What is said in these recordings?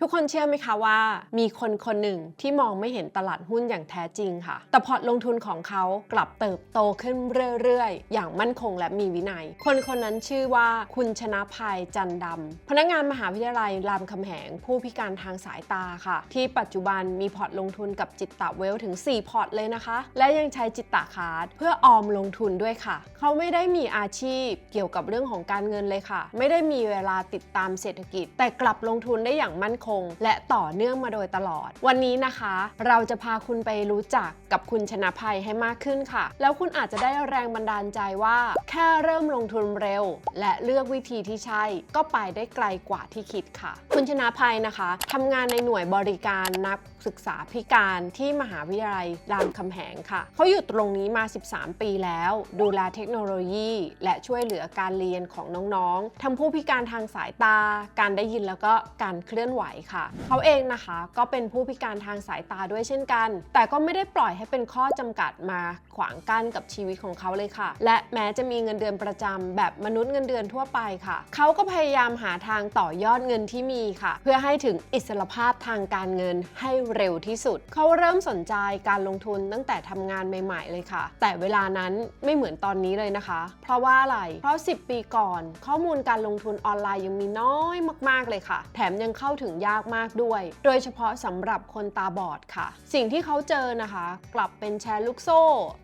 ทุกคนเชื่อไหมคะว่า มีคนคนหนึ่งที่มองไม่เห็นตลาดหุ้นอย่างแท้จริงค่ะ แต่พอร์ตลงทุนของเขากลับเติบโตขึ้นเรื่อยๆ อย่างมั่นคงและมีวินัย คนคนนั้นชื่อว่าคุณชนะภัยจันดำพนักงานมหาวิทยาลัยรามคำแหง ผู้พิการทางสายตาค่ะ ที่ปัจจุบันมีพอร์ตลงทุนกับจิตตะเวลถึง 4 พอร์ตเลยนะคะ และยังใช้จิตตะคาร์ดเพื่อออมลงทุนด้วยค่ะ เขาไม่ได้มีอาชีพเกี่ยวกับเรื่องของการเงินเลยค่ะ ไม่ได้มีเวลาติดตามเศรษฐกิจ แต่กลับลงทุนได้อย่างมั่นคงและต่อเนื่องมาโดยตลอด วันนี้นะคะ เราจะพาคุณไปรู้จักกับคุณชนะภัยให้มากขึ้นค่ะ แล้วคุณอาจจะได้แรงบันดาลใจว่า แค่เริ่มลงทุนเร็ว และเลือกวิธีที่ใช่ ก็ไปได้ไกลกว่าที่คิดค่ะ คุณชนะภัยนะคะทำงานในหน่วยบริการนักศึกษาพิการที่มหาวิทยาลัยรามคำแหงค่ะ เขาอยู่ตรงนี้มา 13 ปีแล้ว ดูแลเทคโนโลยี และช่วยเหลือการเรียนของน้องๆ ทั้งผู้พิการทางสายตา การได้ยินแล้วก็การเคลื่อนไหวค่ะ เขาเองนะคะก็เป็นผู้พิการทางสายตาด้วยเช่นกัน แต่ก็ไม่ได้ปล่อยให้เป็นข้อจำกัดมาขวางกั้นกับชีวิตของเขาเลยค่ะ และแม้จะมีเงินเดือนประจำแบบมนุษย์เงินเดือนทั่วไปค่ะ เขาก็พยายามหาทางต่อยอดเงินที่มีค่ะ เพื่อให้ถึงอิสรภาพทางการเงินให้เร็วที่สุด เขาเริ่มสนใจการลงทุนตั้งแต่ทำงานใหม่ ๆ เลยค่ะ แต่เวลานั้นไม่เหมือนตอนนี้เลยนะคะ เพราะว่าอะไร เพราะ 10 ปีก่อน ข้อมูลการลงทุนออนไลน์ยังมีน้อยมาก ๆ เลยค่ะ แถมยังเข้าถึงยากมากด้วย โดยเฉพาะสำหรับคนตาบอดค่ะ สิ่งที่เขาเจอนะคะ กลับเป็นแชร์ลูกโซ่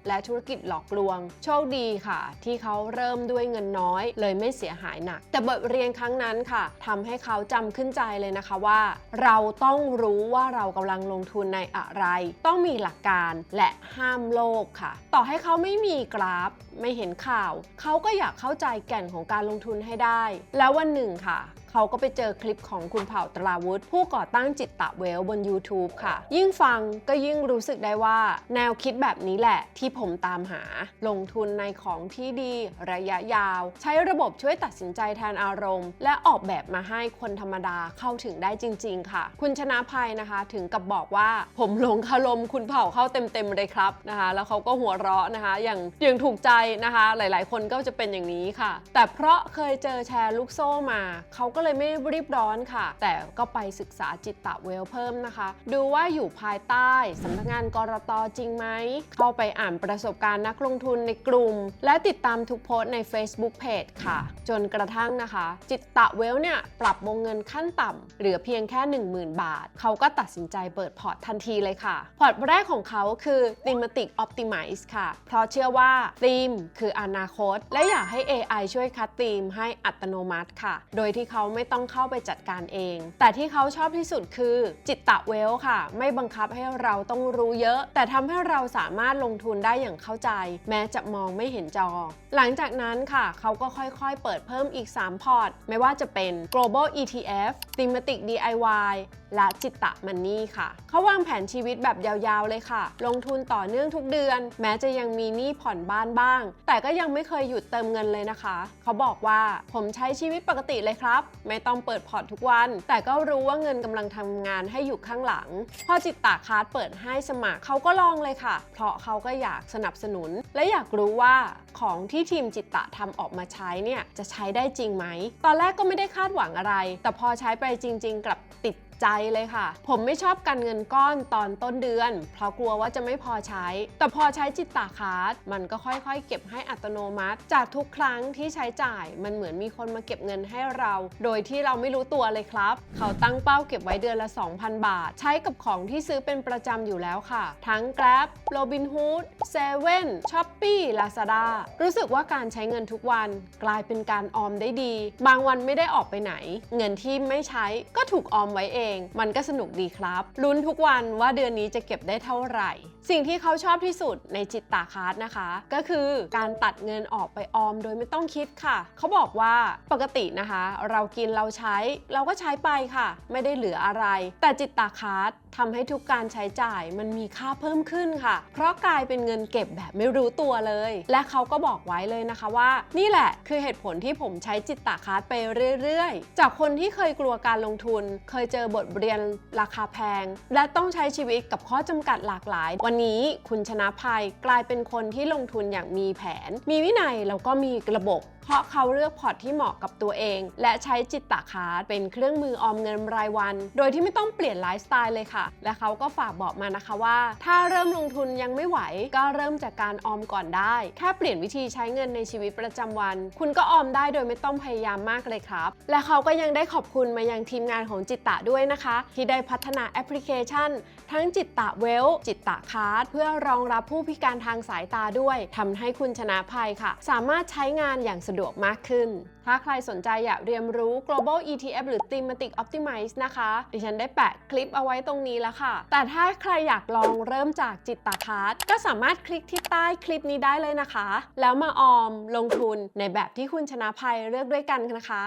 และธุรกิจหลอกลวง โชคดีค่ะ ที่เขาเริ่มด้วยเงินน้อย เลยไม่เสียหายหนัก แต่บทเรียนครั้งนั้นค่ะทำให้เขาจำขึ้นใจเลยนะคะว่า เราต้องรู้ว่าเรากำลังลงทุนในอะไร ต้องมีหลักการและห้ามโลภค่ะ ต่อให้เขาไม่มีกราฟ ไม่เห็นข่าว เขาก็อยากเข้าใจแก่นของการลงทุนให้ได้ แล้ววันหนึ่งค่ะ เขาก็ไปเจอคลิปของคุณเผ่าตราวุฒิผู้ก่อตั้งจิตตะเวลบน YouTube ค่ะ ยิ่งฟังก็ยิ่งรู้สึกได้ว่า แนวคิดแบบนี้แหละที่ผมตามหา ลงทุนในของที่ดีระยะยาว ใช้ระบบช่วยตัดสินใจแทนอารมณ์ และออกแบบมาให้คนธรรมดาเข้าถึงได้จริง ๆ ค่ะ คุณชนะภัยนะคะถึงกับบอกว่าผมหลงคารมคุณเผ่าเข้าเต็มๆเลยครับนะคะ แล้วเขาก็หัวเราะนะคะ อย่างอย่างถูกใจนะคะ หลายๆ คนก็จะเป็นอย่างนี้ค่ะ แต่เพราะเคยเจอแชร์ลูกโซ่มาเขาก็เลยไม่รีบร้อนค่ะ แต่ก็ไปศึกษาจิตตะเวลเพิ่มนะคะ ดูว่าอยู่ภายใต้สำนักงานกรตจริงไหมเข้าไปอ่านประสบการณ์นักลงทุนในกลุ่ม และติดตามทุกโพสต์ใน Facebook Page ค่ะ จนกระทั่งนะคะ จิตตะเวลเนี่ยปรับวงเงินขั้นต่ำเหลือเพียงแค่ 10,000 บาท เขาก็ตัดสินใจเปิดพอร์ตทันทีเลยค่ะ พอร์ตแรกของเขาคือ Thematic Optimize ค่ะ เพราะเชื่อว่าธีมคืออนาคต และอยากให้ AI ช่วยคัดธีมให้อัตโนมัติค่ะ โดยที่เขาไม่ต้องเข้าไปจัดการเอง แต่ที่เขาชอบที่สุดคือจิตตะเวลค่ะ ไม่บังคับให้เราต้องรู้เยอะ แต่ทำให้เราสามารถลงทุนได้อย่างเข้าใจ แม้จะมองไม่เห็นจอ หลังจากนั้นค่ะเขาก็ค่อยๆ เปิดเพิ่มอีก 3 พอร์ต ไม่ว่าจะเป็น global ETF thematic DIY และจิตตะมันนี่ค่ะ เขาวางแผนชีวิตแบบยาวๆเลยค่ะ ลงทุนต่อเนื่องทุกเดือน แม้จะยังมีหนี้ผ่อนบ้านบ้าง แต่ก็ยังไม่เคยหยุดเติมเงินเลยนะคะ เขาบอกว่าผมใช้ชีวิตปกติเลยครับไม่ต้องเปิดพอร์ตทุกวัน แต่ก็รู้ว่าเงินกำลังทำงานให้อยู่ข้างหลัง พอจิตตะคาร์ดเปิดให้สมัครเขาก็ลองเลยค่ะ เพราะเขาก็อยากสนับสนุน และอยากรู้ว่าของที่ทีมจิตตะทำออกมาใช้เนี่ยจะใช้ได้จริงไหม ตอนแรกก็ไม่ได้คาดหวังอะไร แต่พอใช้ไปจริง ๆ กลับติดใจเลยค่ะ ผมไม่ชอบการเงินก้อนตอนต้นเดือน เพราะกลัวว่าจะไม่พอใช้ แต่พอใช้จิตตาคาร์ดมันก็ค่อยๆ เก็บให้อัตโนมัติ จากทุกครั้งที่ใช้จ่ายมันเหมือนมีคนมาเก็บเงินให้เรา โดยยที่เราไม่รู้ตัวเลยครับ เขาตั้งเป้าเก็บไว้เดือนละ 2,000 บาท ใช้กับของที่ซื้อเป็นประจำอยู่แล้วค่ะ ทั้ง Grab Robinhood 7 Shopee Lazada รู้สึกว่าการใช้เงินทุกวันกลายเป็นการออมได้ดี บางวันไม่ได้ออกไปไหน เงินที่ไม่ใช้ก็ถูกออมไว้เอง มันก็สนุกดีครับลุ้นทุกวันว่าเดือนนี้จะเก็บได้เท่าไหร่ สิ่งที่เขาชอบที่สุดในจิตตาคาร์ดนะคะ ก็คือการตัดเงินออกไปออมโดยไม่ต้องคิดค่ะ เขาบอกว่าปกตินะคะ เรากินเราใช้ เราก็ใช้ไปค่ะ ไม่ได้เหลืออะไร แต่จิตตาคาร์ด ทำให้ทุกการใช้จ่ายมันมีค่าเพิ่มขึ้นค่ะ เพราะกลายเป็นเงินเก็บแบบไม่รู้ตัวเลย และเขาก็บอกไว้เลยนะคะว่า นี่แหละคือเหตุผลที่ผมใช้จิตตาคาร์ดไปเรื่อยๆ จากคนที่เคยกลัวการลงทุน เคยเจอบทเรียนราคาแพง และต้องใช้ชีวิตกับข้อจำกัดหลากหลาย วันนี้คุณชนะภัยกลายเป็นคนที่ลงทุนอย่างมีแผน มีวินัยแล้วก็มีระบบเพราะเขาเลือกพอร์ตที่เหมาะกับตัวเอง และใช้จิตตาคาร์ดเป็นเครื่องมือออมเงินรายวัน โดยที่ไม่ต้องเปลี่ยนไลฟ์สไตล์เลยค่ะและเขาก็ฝากบอกมานะคะว่า ถ้าเริ่มลงทุนยังไม่ไหว ก็เริ่มจากการออมก่อนได้ แค่เปลี่ยนวิธีใช้เงินในชีวิตประจำวัน คุณก็ออมได้โดยไม่ต้องพยายามมากเลยครับ และเขาก็ยังได้ขอบคุณมายังทีมงานของจิตตะด้วยนะคะ ที่ได้พัฒนาแอปพลิเคชัน ทั้งจิตตะเวลจิตตะคาร์ดเพื่อรองรับผู้พิการทางสายตาด้วยทำให้คุณชนะภัยค่ะ สามารถใช้งานอย่างสะดวกมากขึ้น ถ้าใครสนใจอยากเรียนรู้ global ETF หรือ thematic optimize นะคะ ดิฉันได้แปะคลิปเอาไว้ตรงนี้แล้วค่ะ แต่ถ้าใครอยากลองเริ่มจากจิตตาคาร์ดก็สามารถคลิกที่ใต้คลิปนี้ได้เลยนะคะ แล้วมาออมลงทุนในแบบที่คุณชนะภัยเลือกด้วยกันนะคะ